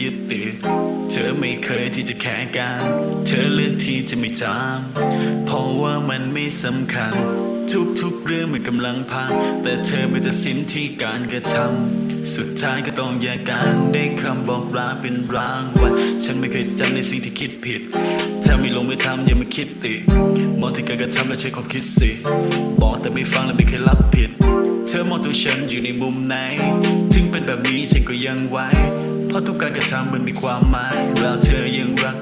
ยึดติด เธอไม่เคยที่จะแค่กัน เธอเลือกที่จะไม่จำเพราะว่ามันไม่สำคัญ ทุกๆเรื่องมันกำลังพัง แต่เธอไปตัดสินที่การกระทำสุดท้ายก็ต้องแยกกันได้คำบอกลาเป็นรางวัลฉันไม่เคยจำในสิ่งที่คิดผิด ถ้าไม่ลงมือทำอย่ามาคิดติ มองที่การกระทำและใช้ความคิดสิ บอกแต่ไม่ฟังและไม่เคยรับ เธอมองตัวฉันอยู่ในมุมไหน ถึงเป็นแบบนี้ฉันก็ยังไหวเพราะทุกการกระทำมันมีความหมายแล้วเธอยังรัก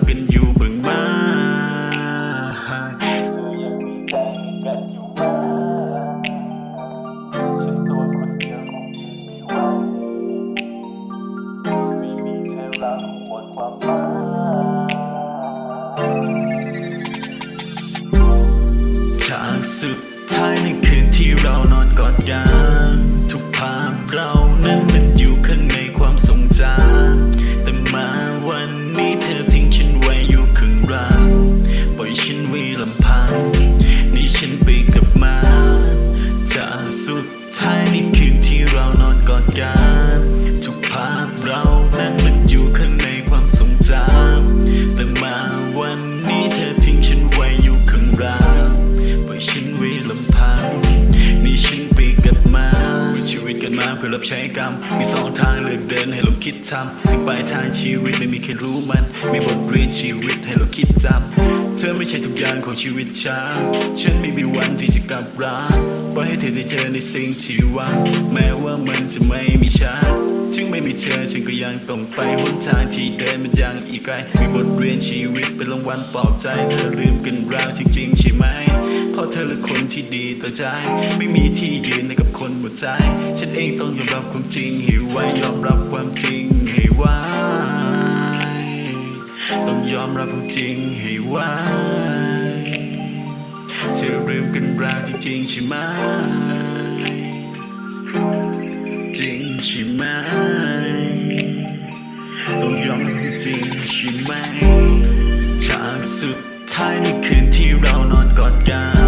อรับใช้กรรม มีสองทางเลือกเดินให้เราคิดทำถึงปลายทางชีวิตไม่มีใครรู้มัน มีบทเรียนชีวิตให้เราคิดจำเธอไม่ใช่ทุกอย่างของชีวิตฉันฉันไม่มีวันที่จะกลับรักปล่อยให้เธอได้เจอในสิ่งที่หวังแม้ว่ามันจะไม่มีฉันถึงไม่มีเธอฉันก็ยังต้องไปหนทางที่เดินมันยังอีกไกลมีบทเรียนชีวิตเป็นรางวัลปลอบใจเธอลืมกันราวจริงๆใช่ไหม เพราะเธอคือคนที่ดีต่อใจ ไม่มีที่ยืนให้กับคนหมดใจ ฉันเองต้องยอมรับความจริงให้ไว้ยอมรับความจริงให้ไว้ต้องยอมรับความจริงให้ไว้เธอลืมกันราวจริงๆใช่ไหมจริงใช่ไหมต้องยอมรับความจริงใช่ไหมฉากสุด ท้ายในคืนที่เรานอนกอดกัน